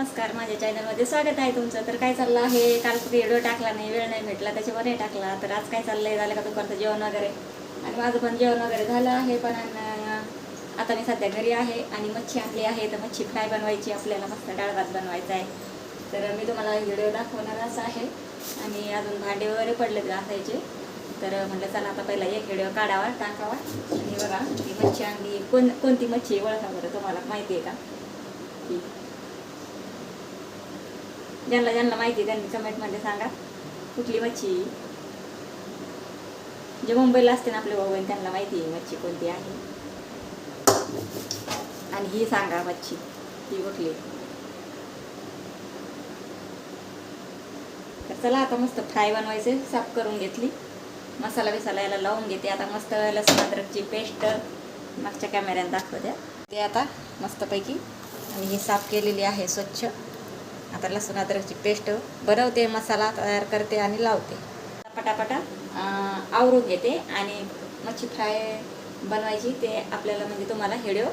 नमस्कार माझ्या चॅनलमध्ये स्वागत आहे तुमचं. तर काय चाललं आहे? काल व्हिडिओ टाकला नाही वेळ नाही भेटला त्याच्यावर नाही टाकला. तर आज काय चाललंय? झालं का दुपारचं जेवण वगैरे? आणि माझं पण जेवण वगैरे झालं आहे पण आता मी सध्या घरी आहे आणि मच्छी आणली आहे. तर मच्छी फ्राय बनवायची आपल्याला मस्त डाळ भात बनवायचा आहे. तर मी तुम्हाला व्हिडिओ दाखवणारच आहे. आणि अजून भांडे वगैरे पडले घासायचे. तर म्हटलं चला आता पहिला एक व्हिडिओ काढावा टाकावा. आणि बघा ती मच्छी आणली. कोण कोणती मच्छी वळखा ओळखा बरं तुम्हाला माहिती आहे का? ठीक ज्यांना ज्यांना माहिती आहे त्यांनी कमेंटमध्ये सांगा. कुठली मच्छी? जे मुंबईला असते ना आपले भाऊ त्यांना माहिती आहे मच्छी कोणती आहे. आणि ही सांगा मच्छी ही कुठली तर चला आता मस्त फ्राय बनवायचे साफ करून घेतली. मसाला बिसाला याला लावून घेते. आता मस्त लसूण अद्रकची पेस्ट मागच्या कॅमेऱ्यात दाखवते. ते आता मस्तपैकी आणि ही साफ केलेली आहे स्वच्छ. आता लसूण अद्रकची पेस्ट बनवते मसाला तयार करते आणि लावते. पटापटा आवरून घेते आणि मच्छी फ्राय बनवायची ते आपल्याला म्हणजे तुम्हाला हिडिओ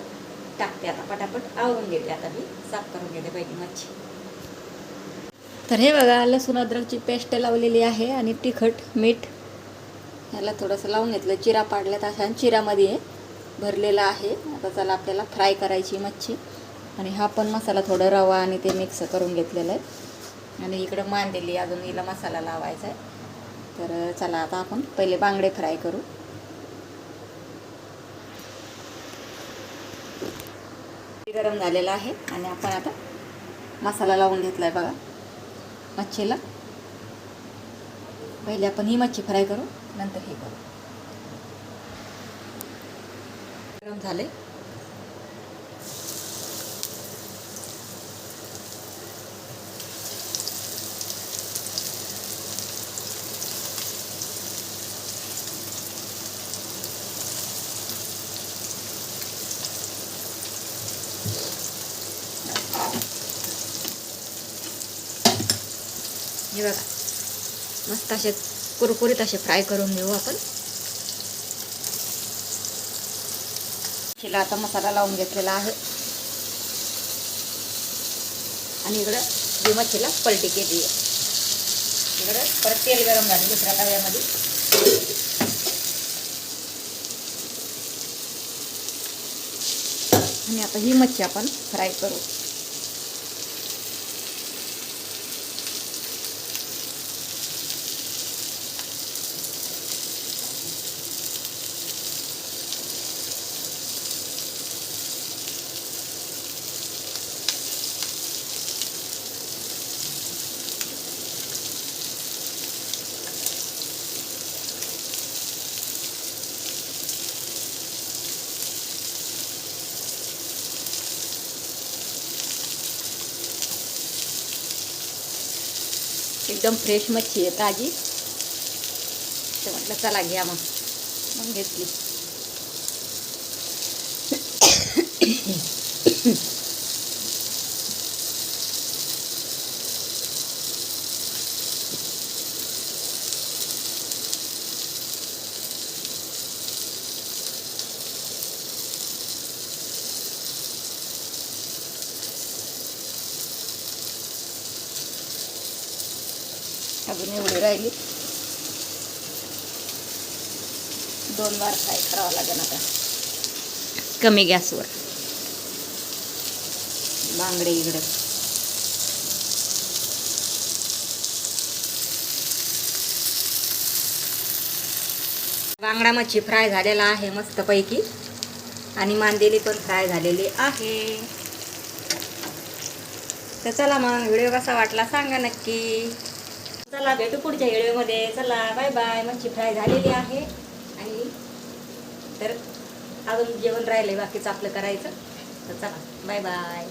टाकते. आता पटापट आवरून घेते आता मी साफ करून घेते पहिली मच्छी. तर हे बघा लसूण अद्रकची पेस्ट लावलेली आहे आणि तिखट मीठ ह्याला थोडंसं लावून घेतलं. चिरा पाडल्यात अशा चिरामध्ये भरलेला आहे. आता चला आपल्याला फ्राय करायची मच्छी. आणि हा पण मसाला थोडं रवा आणि ते मिक्स करून घेतलेलं आहे. आणि इकडं मान दिली अजून हिला मसाला लावायचा आहे. तर चला आता आपण पहिले बांगडे फ्राय करू. गरम झालेला आहे आणि आपण आता मसाला लावून घेतला आहे बघा मच्छीला. पहिले आपण ही मच्छी फ्राय करू नंतर हे करू. गरम झाले हे बघा. मस्त असे कुरकुरीत असे फ्राय करून घेऊ आपण. हिला आता मसाला लावून घेतलेला आहे. आणि इकडं जी मच्छीला पलटी केली आहे. इकडं परत तेल गरम झालं दुसऱ्या तव्यामध्ये. आणि आता ही मच्छी आपण फ्राय करू. एकदम फ्रेश मच्छी आहे ताजी. तर म्हटलं चला घ्या मग. मग घेतली. अजून एवढी राहिली. दोन बार फ्राय करावं लागेल आता. कमी गॅसवर. बांगडे इकडं. बांगडा मच्छी फ्राय झालेला आहे मस्तपैकी. आणि मांदेली पण फ्राय झालेली आहे. तर चला मग व्हिडिओ कसा वाटला सांगा नक्की. चला भेटू पुढच्या व्हिडिओमध्ये. चला बाय बाय मच्छी फ्राय झालेली आहे. आणि तर अजून जेवण राहिलंय बाकीचं आपलं करायचं. तर चला बाय बाय